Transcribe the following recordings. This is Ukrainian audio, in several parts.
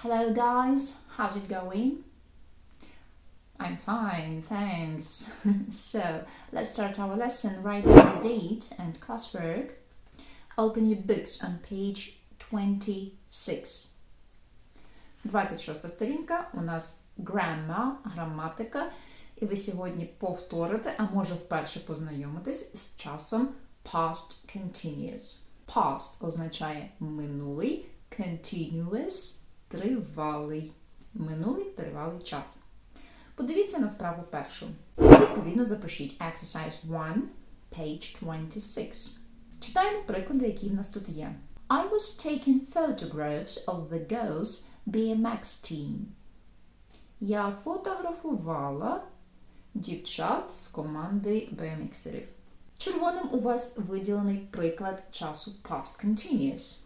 Hello, guys. How's it going? I'm fine, thanks. so, let's start our lesson. Write down the date and classwork. Open your books on page 26. 26 сторінка у нас grammar, граматика. І ви сьогодні повторите, а може вперше познайомитись з часом past continuous. Past означає минулий, continuous тривалий. Минулий тривалий час. Подивіться на вправу першу. Відповідно, запишіть exercise 1, page 26. Читаємо приклади, які в нас тут є. I was taking photographs of the girls BMX team. Я фотографувала дівчат з команди BMXерів. Червоним у вас виділений приклад часу past continuous.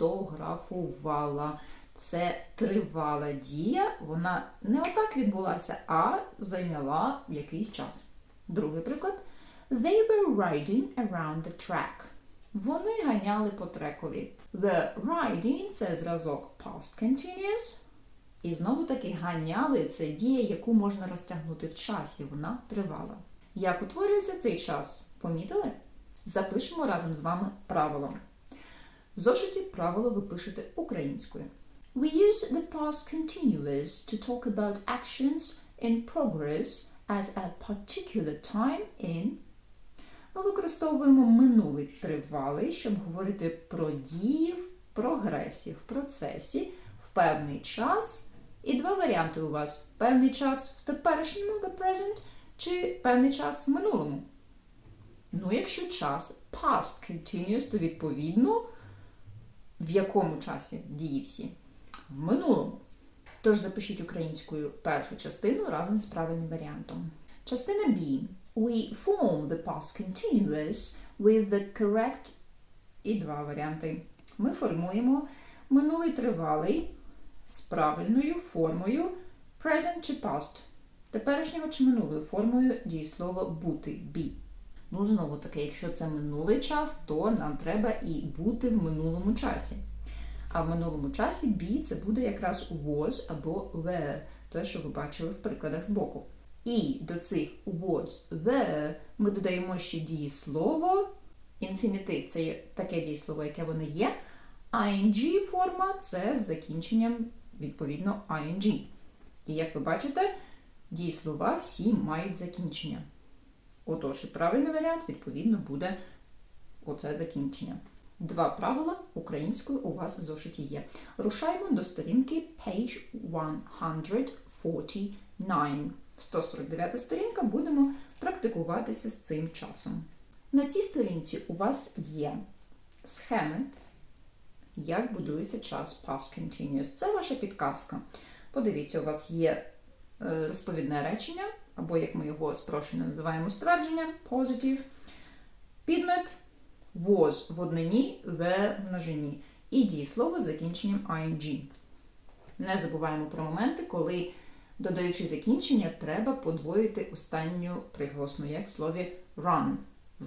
Фотографувала. Це тривала дія, вона не отак відбулася, а зайняла якийсь час. Другий приклад. They were riding around the track. Вони ганяли по трекові. The riding – це зразок past continuous. І знову таки ганяли це дія, яку можна розтягнути в часі. Вона тривала. Як утворюється цей час? Помітили? Запишемо разом з вами правило. В зошиті правило ви пишете українською. We use the past continuous to talk about actions in progress at a particular time in. Ми використовуємо минулий тривалий, щоб говорити про дії в прогресі, в процесі, в певний час. І два варіанти у вас: певний час в теперішньому, the present, чи певний час в минулому. Ну, якщо час past continuous, то відповідно в якому часі дії всі? В минулому. Тож запишіть українською першу частину разом з правильним варіантом. Частина B. We form the past continuous with the correct і два варіанти. Ми формуємо минулий тривалий з правильною формою present чи past. Теперішнього чи минулою формою дієслова бути be. Ну, знову таки, якщо це минулий час, то нам треба і бути в минулому часі. А в минулому часі be це буде якраз was або were, те, що ви бачили в прикладах збоку. І до цих was, were ми додаємо ще дієслово. Інфінітив це таке дієслово, яке воно є. ING форма це з закінченням, відповідно, ING. І як ви бачите, дієслова всі мають закінчення. Отож, і правильний варіант, відповідно, буде оце закінчення. Два правила українською у вас в зошиті є. Рушаємо до сторінки page 149. 149 сторінка, будемо практикуватися з цим часом. На цій сторінці у вас є схеми, як будується час past continuous. Це ваша підказка. Подивіться, у вас є розповідне речення, або, як ми його спрощено називаємо, ствердження, positive, підмет was в однині, в множині. І дієслово з закінченням ing. Не забуваємо про моменти, коли, додаючи закінчення, треба подвоїти останню приголосну, як в слові run.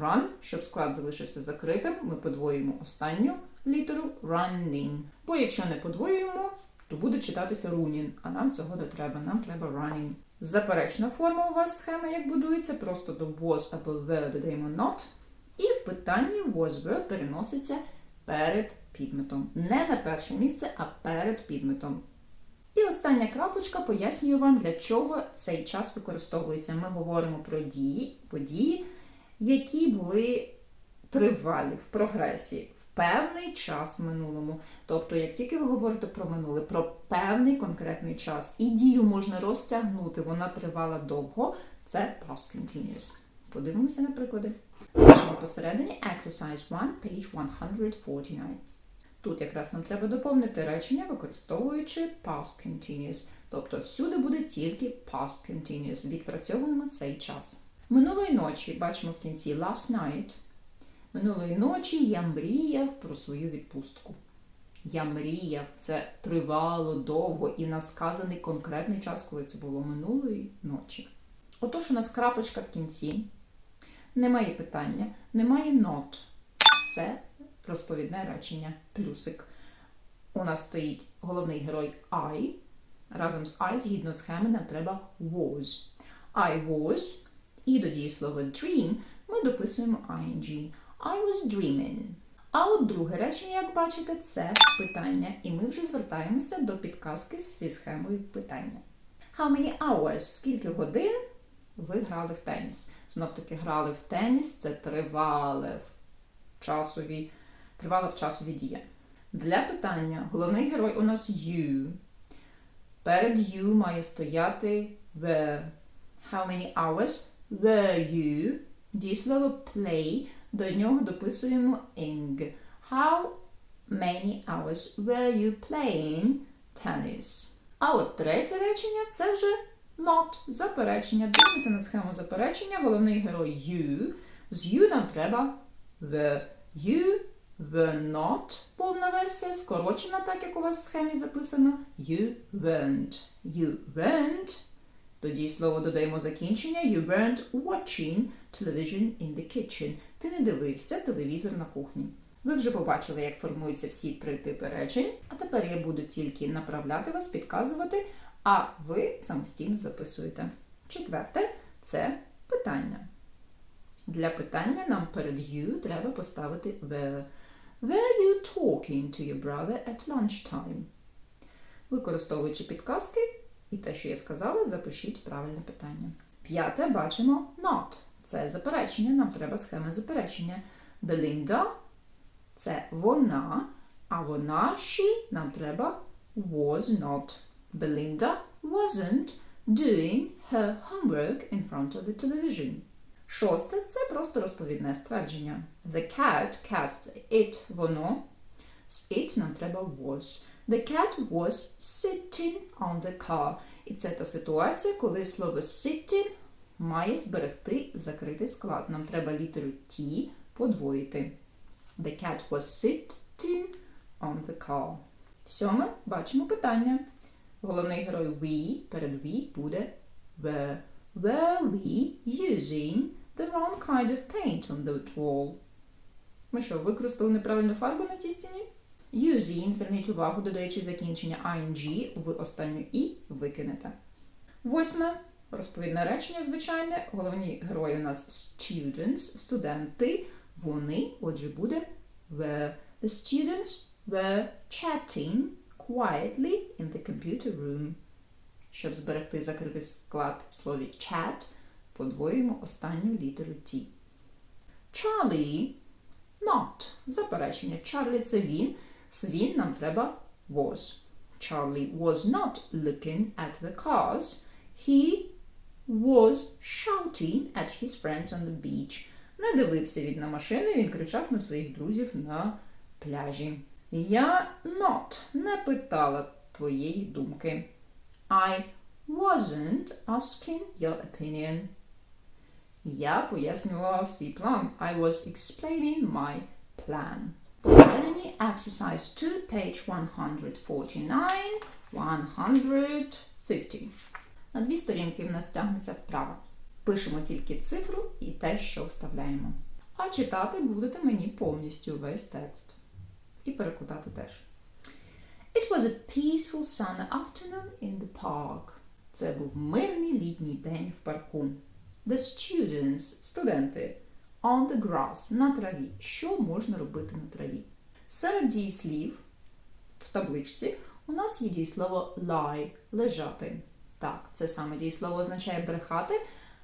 Run, щоб склад залишився закритим, ми подвоюємо останню літеру running. Бо якщо не подвоюємо, то буде читатися running, а нам цього не треба, нам треба running. Заперечна форма у вас схема, як будується, просто до was або were додаємо not. І в питанні was were переноситься перед підметом. Не на перше місце, а перед підметом. І остання крапочка пояснюю вам, для чого цей час використовується. Ми говоримо про дії, події, які були тривалі в прогресі певний час в минулому. Тобто, як тільки ви говорите про минуле, про певний конкретний час, і дію можна розтягнути, вона тривала довго, це past continuous. Подивимося на приклади. Пишемо посередині exercise 1, page 149. Тут якраз нам треба доповнити речення, використовуючи past continuous. Тобто всюди буде тільки past continuous. Відпрацьовуємо цей час. Минулої ночі бачимо в кінці last night. Минулої ночі я мріяв про свою відпустку. Я мріяв, це тривало довго і насказаний конкретний час, коли це було минулої ночі. Отож, у нас крапочка в кінці. Немає питання, немає not. Це розповідне речення, плюсик. у нас стоїть головний герой I. Разом з I, згідно схеми, нам треба was. I was. І до дієслова dream ми дописуємо ing. I was dreaming. А от друге речення, як бачите, це питання, і ми вже звертаємося до підказки зі схемою питання. How many hours? Скільки годин ви грали в теніс? Знов таки грали в теніс, це тривале в часові, тривала в часові дія. Для питання головний герой у нас you. Перед you має стояти were. How many hours were you? Дієслово play, до нього дописуємо ing. How many hours were you playing tennis? А от третє речення це вже not, заперечення. Дивимося на схему заперечення. Головний герой you. З you нам треба the. You were not. Повна версія, скорочена, так як у вас в схемі записано. You weren't. You weren't. Тоді слово додаємо закінчення. You weren't watching television in the kitchen. Ти не дивився телевізор на кухні. Ви вже побачили, як формуються всі три типи речень. А тепер я буду тільки направляти вас, підказувати, а ви самостійно записуєте. Четверте це питання. Для питання нам перед you треба поставити were. Were you talking to your brother at lunchtime? Використовуючи підказки і те, що я сказала, запишіть правильне питання. П'яте бачимо not. Це заперечення, нам треба схема заперечення. Belinda – це вона, а вона she нам треба was not. Belinda wasn't doing her homework in front of the television. Шосте це просто розповідне ствердження. The cat, cat це it, воно. З it нам треба was. The cat was sitting on the car. І це та ситуація, коли слово sitting має зберегти закритий склад. Нам треба літеру T подвоїти. The cat was sitting on the car. Сьоме бачимо питання. Головний герой we перед we буде were. Were we using the wrong kind of paint on that wall? Ми що, використали неправильну фарбу на тій стіні? Using, зверніть увагу, додаючи закінчення ing, ви останню і викинете. Восьме. Розповідне речення, звичайне. Головні герої у нас students, студенти. Вони, отже, буде were. The students were chatting quietly in the computer room. Щоб зберегти закритий склад в слові chat, подвоюємо останню літеру T. Charlie not. Заперечення. Charlie це він. З він нам треба was. Charlie was not looking at the cars. He was shouting at his friends on the beach. Не дивився він на машини, він кричав на своїх друзів на пляжі. Я not не питала твоєї думки. I wasn't asking your opinion. Я пояснювала свій план. I was explaining my plan. Посередині exercise 2, page 149, 150. На дві сторінки в нас тягнеться вправо. Пишемо тільки цифру і те, що вставляємо. А читати будете мені повністю весь текст. І перекладати теж. It was a peaceful summer afternoon in the park. Це був мирний літній день в парку. The students, студенти, on the grass, на траві. Що можна робити на траві? Серед дієслів в табличці у нас є дієслово lie, лежати. Так, це саме дієслово означає брехати,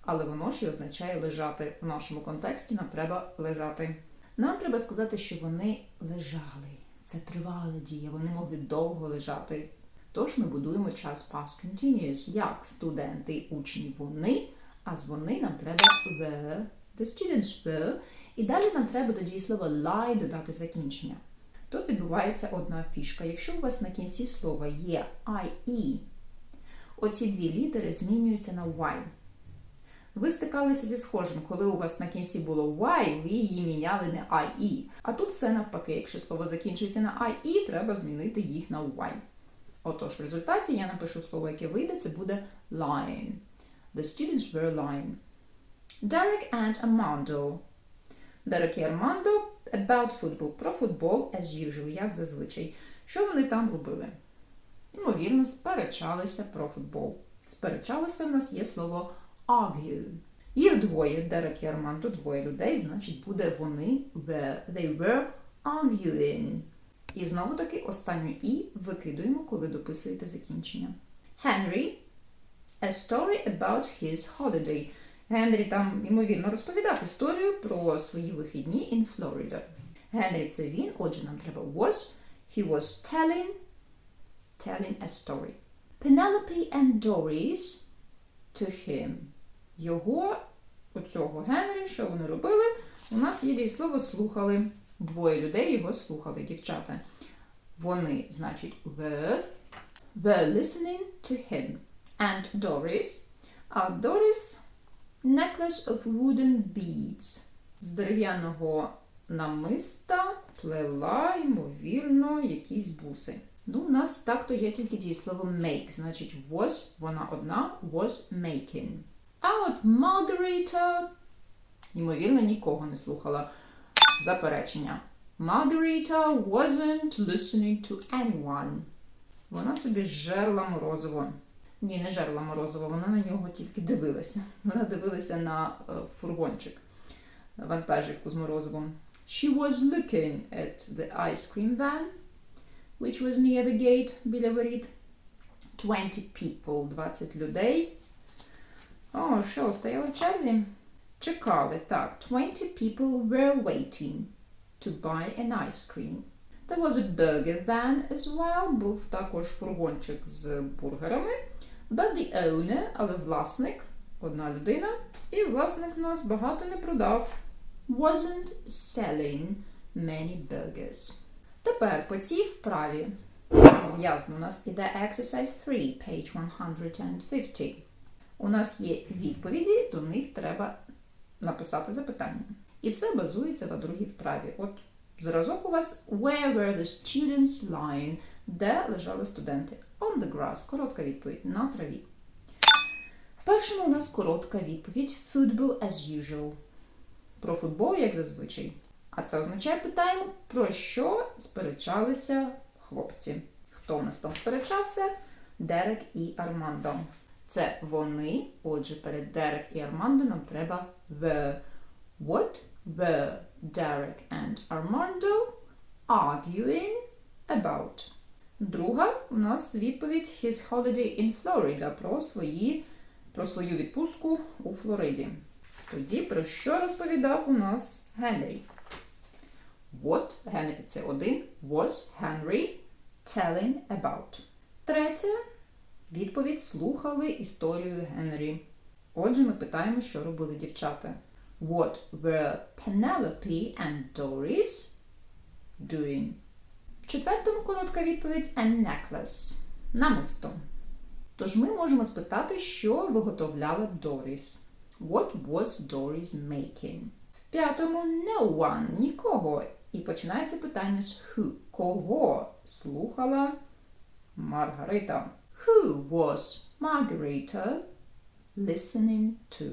але воно ж і означає лежати. В нашому контексті нам треба лежати. Нам треба сказати, що вони лежали. Це тривала дія, вони могли довго лежати. Тож ми будуємо час past continuous, як студенти, учні, вони, а з вони нам треба were, the students were, і далі нам треба до дієслова lie додати закінчення. Тут відбувається одна фішка. Якщо у вас на кінці слова є IE, оці дві літери змінюються на Y. Ви стикалися зі схожим, коли у вас на кінці було Y, ви її міняли на IE. А тут все навпаки, якщо слово закінчується на IE, треба змінити їх на Y. Отож, в результаті я напишу слово, яке вийде, це буде lying. The students were lying. Derek and Armando. Derek і Armando about football. Про футбол, as usual, як зазвичай. Що вони там робили? Ймовірно, сперечалися про футбол. Сперечалися в нас є слово argue. Їх двоє, Дерек і Армандо, двоє людей, значить, буде вони were. They were arguing. І знову таки останню і викидуємо, коли дописуєте закінчення. Henry A story about his holiday. Генрі там, ймовірно, розповідав історію про свої вихідні in Florida. Генрі це він, отже, нам треба was. He was telling, telling a story. Penelope and Doris to him. Його, оцього Генрі, що вони робили? У нас є дієслово слухали. Двоє людей його слухали, дівчата. Вони, значить, were, were listening to him. And Doris. А Doris necklace of wooden beads. З дерев'яного намиста плела, ймовірно, якісь буси. Ну, у нас так-то є тільки дієслово make, значить was, вона одна, was making. А от Margarita, ймовірно, нікого не слухала. Заперечення. Margarita wasn't listening to anyone. Вона собі жерла морозиво. Ні, не жерла морозиво, вона на нього тільки дивилася. Вона дивилася на е, фургончик, вантажівку з морозивом. She was looking at the ice cream van, which was near the gate, біля воріт. 20 people, 20 людей. О, що, стояли в черзі? Чекали, так. 20 people were waiting to buy an ice cream. There was a burger van as well. Був також фургончик з бургерами. But the owner, але власник, одна людина, і власник у нас багато не продав. Wasn't selling many burgers. Тепер по цій вправі зв'язано у нас іде exercise 3, page 150. У нас є відповіді, до них треба написати запитання. І все базується на другій вправі. От зразок у вас Where were the students lying? Де лежали студенти? On the grass. Коротка відповідь на траві. В першому у нас коротка відповідь Football as usual. Про футбол, як зазвичай. А це означає, питаємо, про що сперечалися хлопці. Хто в нас там сперечався? Дерек і Армандо. Це вони. Отже, перед Дерек і Армандо нам треба were. What were Derek and Armando arguing about? Друга у нас відповідь His holiday in Florida про, свої, про свою відпустку у Флориді. Тоді про що розповідав у нас Генрі? What Генрі це один. Was Henry telling about? Третє. Відповідь слухали історію Генрі. Отже, ми питаємо, що робили дівчата. What were Penelope and Doris doing? В четвертому коротка відповідь a necklace. Намисто. Тож ми можемо спитати, що виготовляла Доріс. What was Doris making? В п'ятому no one. Нікого. І починається питання з who. Кого слухала Маргарита? Who was Margarita listening to?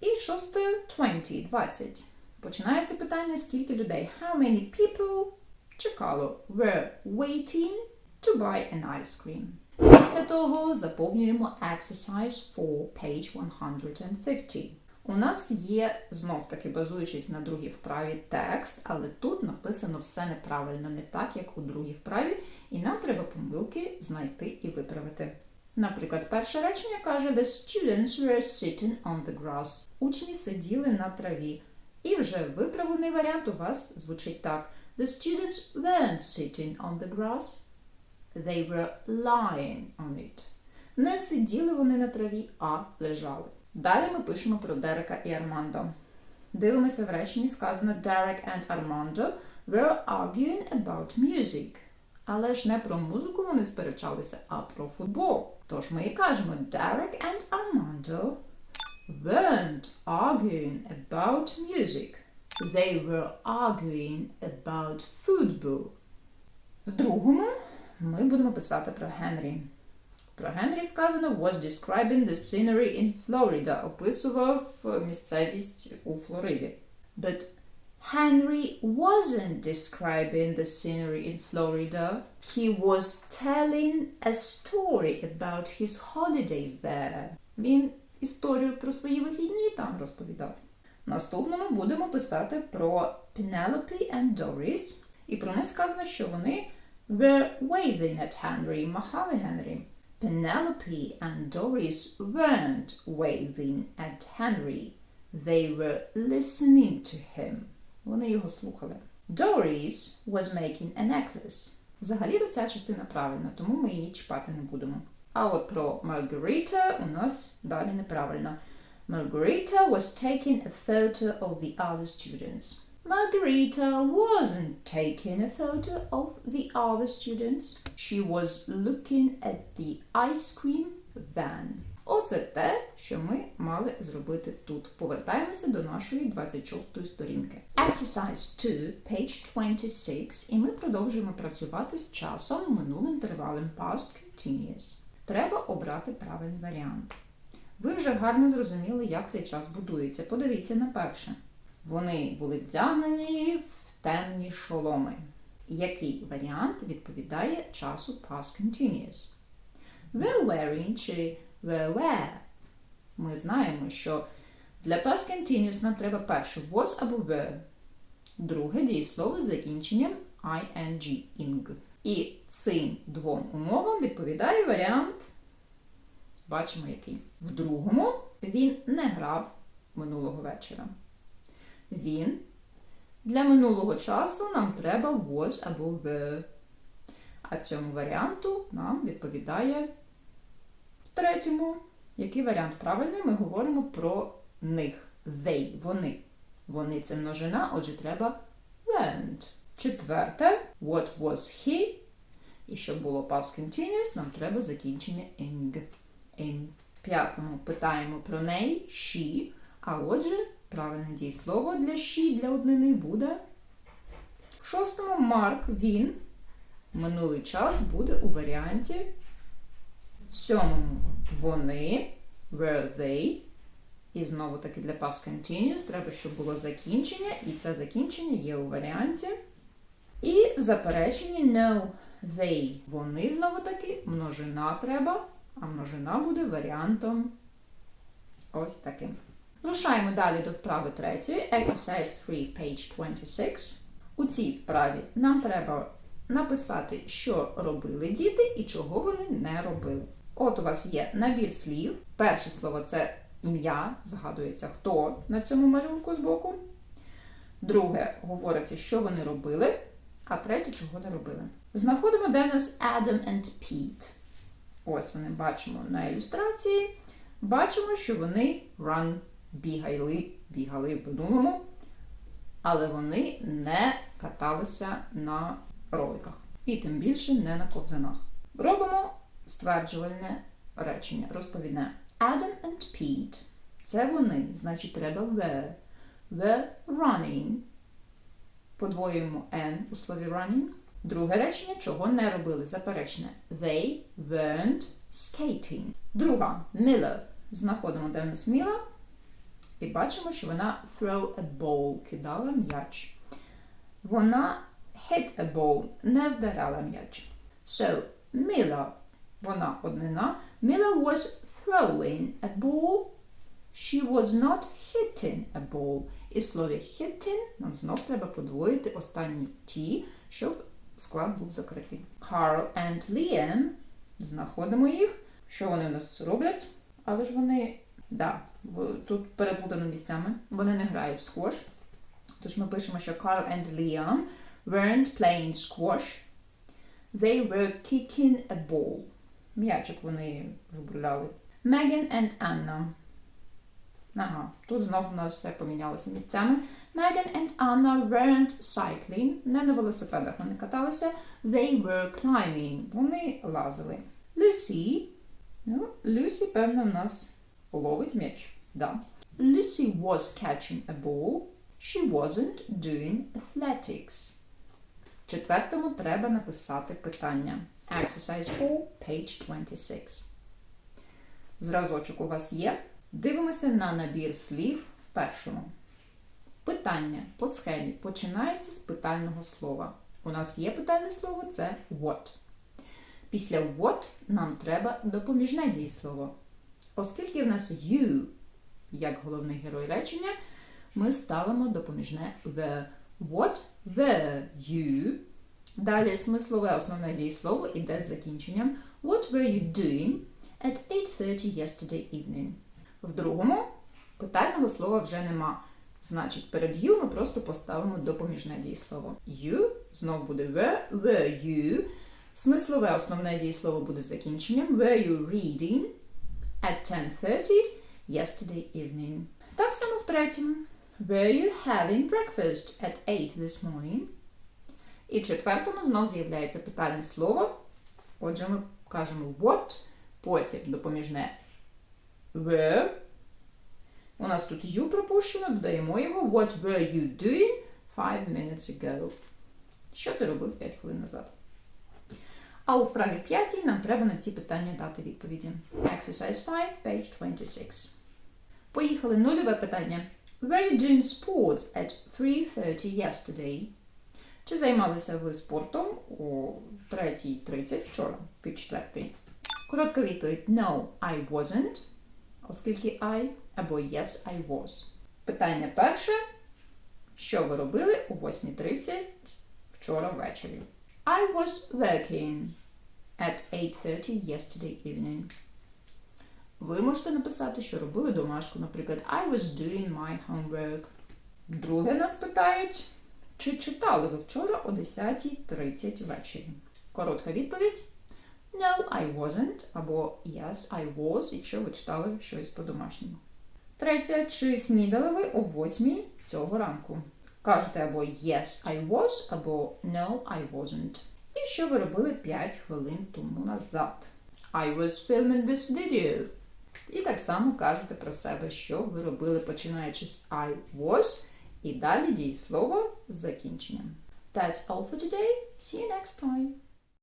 І шосте 20, 20. Починається питання, скільки людей. How many people чекало were waiting to buy an ice cream. Після того заповнюємо exercise 4, page 150. У нас є, знов таки базуючись на другій вправі, текст, але тут написано все неправильно, не так, як у другій вправі, і нам треба помилки знайти і виправити. Наприклад, перше речення каже The students were sitting on the grass. Учні сиділи на траві. І вже виправлений варіант у вас звучить так. The students weren't sitting on the grass. They were lying on it. Не сиділи вони на траві, а лежали. Далі ми пишемо про Дерека і Армандо. Дивимося в реченні сказано Derek and Armando were arguing about music. Але ж не про музику вони сперечалися, а про футбол. Тож ми і кажемо Derek and Armando weren't arguing about music. They were arguing about football. В другому ми будемо писати про Генрі. Про Генрі сказано was describing the scenery in Florida. Описував місцевість у Флориді. But Henry wasn't describing the scenery in Florida. He was telling a story about his holiday there. Він історію про свої вихідні там розповідав. Наступному будемо писати про Penelope and Doris. І про них сказано, що вони were waving at Henry, махали Генрі. Penelope and Doris weren't waving at Henry. They were listening to him. Вони його слухали. Doris was making a necklace. Взагалі-то ця частина правильна, тому ми її чіпати не будемо. А от про Margarita у нас далі неправильно. Margarita was taking a photo of the other students. Margarita wasn't taking a photo of the other students. She was looking at the ice cream van. Оце те, що ми мали зробити тут. Повертаємося до нашої 26-ї сторінки. Exercise 2, page 26, і ми продовжуємо працювати з часом минулим тривалим past continuous. Треба обрати правильний варіант. Ви вже гарно зрозуміли, як цей час будується. Подивіться на перше. Вони були вдягнені в темні шоломи. Який варіант відповідає часу past continuous? Were wearing чи were wear? Ми знаємо, що для past continuous нам треба перше was або were. Друге дієслово з закінченням ing, ing. І цим двом умовам відповідає варіант. Бачимо який. В другому він не грав минулого вечора. Він. Для минулого часу нам треба was або were. А цьому варіанту нам відповідає в третьому. Який варіант правильний? Ми говоримо про них. They, вони. Вони це множина, отже, треба went. Четверте, what was he? І щоб було past continuous, нам треба закінчення ing. In. П'ятому питаємо про неї she. А отже, правильне дієслово для she для однини буде. В шостому Марк він. Минулий час буде у варіанті. В сьомому вони. Were they. І знову таки для past continuous треба, щоб було закінчення, і це закінчення є у варіанті. І в запереченні no, they. Вони знову таки множина треба, а множина буде варіантом ось таким. Рушаємо далі до вправи третьої. Exercise 3, page 26. У цій вправі нам треба написати, що робили діти і чого вони не робили. От у вас є набір слів. Перше слово це ім'я, згадується, хто на цьому малюнку збоку. Друге говориться, що вони робили, а третє, чого не робили. Знаходимо, де у нас Adam and Pete. Ось вони бачимо на ілюстрації. Бачимо, що вони run, бігали, бігали в минулому, але вони не каталися на роликах. І тим більше не на ковзанах. Робимо стверджувальне речення, розповідне. Adam and Pete. Це вони, значить, треба were. Were running. Подвоюємо n у слові running. Друге речення, чого не робили. Заперечне. They weren't skating. Друга Miller. Знаходимо, де в. І бачимо, що вона throw a ball, кидала м'яч. Вона hit a ball, не вдарала м'яч. So, Miller, вона однина. Miller was throwing a ball. She was not hitting a ball. І слові hitting нам знов треба подвоїти останні ті, щоб склад був закритий. Carl and Liam. Знаходимо їх. Що вони в нас роблять? Але ж вони, да, тут переплутано місцями. Вони не грають в сквош. Тож ми пишемо, що Carl and Liam weren't playing squash. They were kicking a ball. М'ячик вони жбурляли. Megan and Anna. Ага, тут знов у нас все помінялося місцями. Megan and Anna weren't cycling. Не на велосипедах вони каталися. They were climbing. Вони лазили. Lucy. Ну, Люсі, певно, в нас ловить м'яч. Да. Lucy was catching a ball. She wasn't doing athletics. В четвертому треба написати питання. Exercise 4, page 26. Зразочок у вас є. Дивимося на набір слів в першому. Питання по схемі починається з питального слова. У нас є питальне слово це what. Після what нам треба допоміжне дієслово. Оскільки в нас you як головний герой речення, ми ставимо допоміжне the. What were you? Далі смислове основне дієслово іде з закінченням What were you doing at 8.30 yesterday evening? В другому питального слова вже нема. Значить, перед you ми просто поставимо допоміжне дієслово. You, знов буде were, were you. Смислове основне дієслово буде з закінченням Were you reading at 10.30 yesterday evening? Так само в третьому. Were you having breakfast at 8 this morning? І четвертому знов з'являється питальне слово. Отже, ми кажемо what, потім допоміжне were. У нас тут you пропущено, додаємо його. What were you doing five minutes ago? Що ти робив 5 хвилин назад? А у вправі п'ятій нам треба на ці питання дати відповіді. Exercise 5, page 26. Поїхали нульове питання. Were you doing sports at 3.30 yesterday? Чи займалися ви спортом о 3.30 вчора, під четвертий? Коротка відповідь No, I wasn't, оскільки I або Yes, I was. Питання перше. Що ви робили о 8.30 вчора ввечері? I was working at 8.30 yesterday evening. Ви можете написати, що робили домашку, наприклад, I was doing my homework. Друге нас питають, чи читали ви вчора о 10.30 ввечері? Коротка відповідь No, I wasn't, або Yes, I was, якщо ви читали щось по-домашньому. Третє, чи снідали ви о 8 цього ранку? Кажете або Yes, I was, або No, I wasn't. І що ви робили 5 хвилин тому назад? I was filming this video. І так само кажете про себе, що ви робили, починаючи з I was, і далі дієслово з закінченням. That's all for today. See you next time.